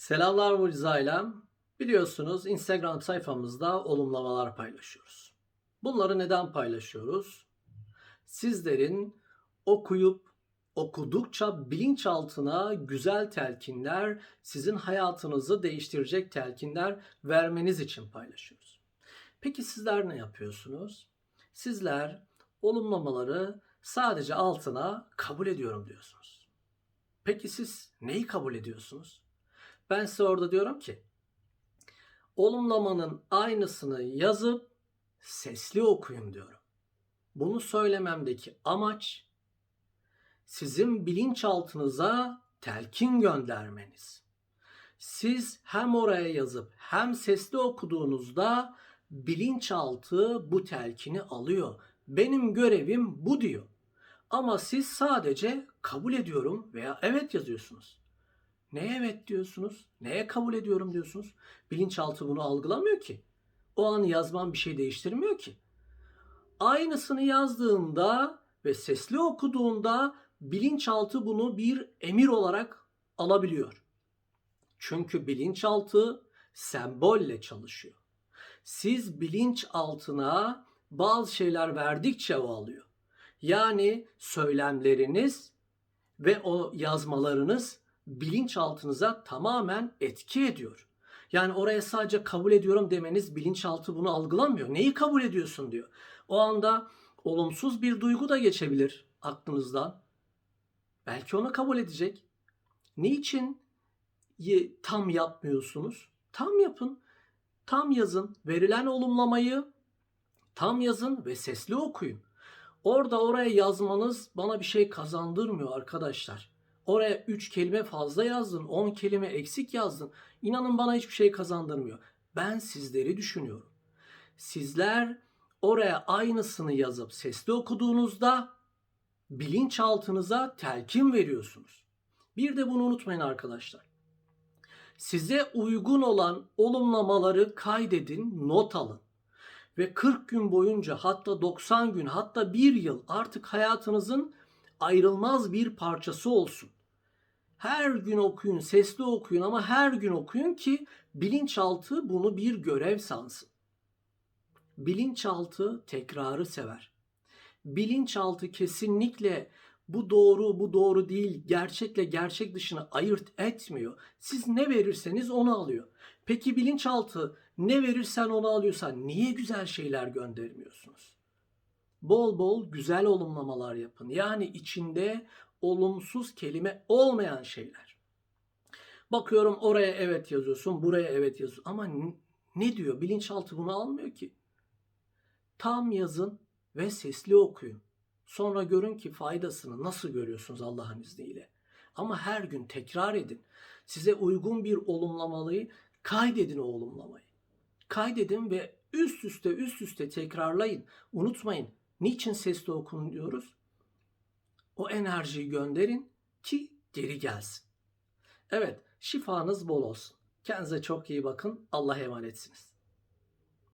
Selamlar Mucize ailem. Biliyorsunuz Instagram sayfamızda olumlamalar paylaşıyoruz. Bunları neden paylaşıyoruz? Sizlerin okuyup okudukça bilinçaltına güzel telkinler, sizin hayatınızı değiştirecek telkinler vermeniz için paylaşıyoruz. Peki sizler ne yapıyorsunuz? Sizler olumlamaları sadece altına kabul ediyorum diyorsunuz. Peki siz neyi kabul ediyorsunuz? Ben size orada diyorum ki olumlamanın aynısını yazıp sesli okuyun diyorum. Bunu söylememdeki amaç sizin bilinçaltınıza telkin göndermeniz. Siz hem oraya yazıp hem sesli okuduğunuzda bilinçaltı bu telkini alıyor. Benim görevim bu diyor. Ama siz sadece kabul ediyorum veya evet yazıyorsunuz. Neye evet diyorsunuz? Neye kabul ediyorum diyorsunuz? Bilinçaltı bunu algılamıyor ki. O an yazman bir şey değiştirmiyor ki. Aynısını yazdığında ve sesli okuduğunda bilinçaltı bunu bir emir olarak alabiliyor. Çünkü bilinçaltı sembolle çalışıyor. Siz bilinçaltına bazı şeyler verdikçe o alıyor. Yani söylemleriniz ve o yazmalarınız bilinçaltınıza tamamen etki ediyor. Yani oraya sadece kabul ediyorum demeniz bilinçaltı bunu algılamıyor. Neyi kabul ediyorsun diyor. O anda olumsuz bir duygu da geçebilir aklınızdan. Belki onu kabul edecek. Niçin tam yapmıyorsunuz? Tam yapın. Tam yazın. Verilen olumlamayı tam yazın ve sesli okuyun. Orada oraya yazmanız bana bir şey kazandırmıyor arkadaşlar. Oraya 3 kelime fazla yazdın, 10 kelime eksik yazdın. İnanın bana hiçbir şey kazandırmıyor. Ben sizleri düşünüyorum. Sizler oraya aynısını yazıp sesli okuduğunuzda bilinçaltınıza telkin veriyorsunuz. Bir de bunu unutmayın arkadaşlar. Size uygun olan olumlamaları kaydedin, not alın. Ve 40 gün boyunca hatta 90 gün hatta 1 yıl artık hayatınızın ayrılmaz bir parçası olsun. Her gün okuyun, sesli okuyun ama her gün okuyun ki bilinçaltı bunu bir görev sansın. Bilinçaltı tekrarı sever. Bilinçaltı kesinlikle bu doğru, bu doğru değil, gerçekle gerçek dışını ayırt etmiyor. Siz ne verirseniz onu alıyor. Peki bilinçaltı ne verirsen onu alıyorsan niye güzel şeyler göndermiyorsunuz? Bol bol güzel olumlamalar yapın. Yani içinde olumsuz kelime olmayan şeyler. Bakıyorum oraya evet yazıyorsun, buraya evet yazıyorsun. Ama ne diyor? Bilinçaltı bunu almıyor ki. Tam yazın ve sesli okuyun. Sonra görün ki faydasını nasıl görüyorsunuz Allah'ın izniyle. Ama her gün tekrar edin. Size uygun bir olumlamalıyı kaydedin o olumlamayı. Kaydedin ve üst üste üst üste tekrarlayın. Unutmayın. Niçin sesli okun diyoruz? O enerjiyi gönderin ki geri gelsin. Evet, şifanız bol olsun. Kendinize çok iyi bakın. Allah'a emanetsiniz.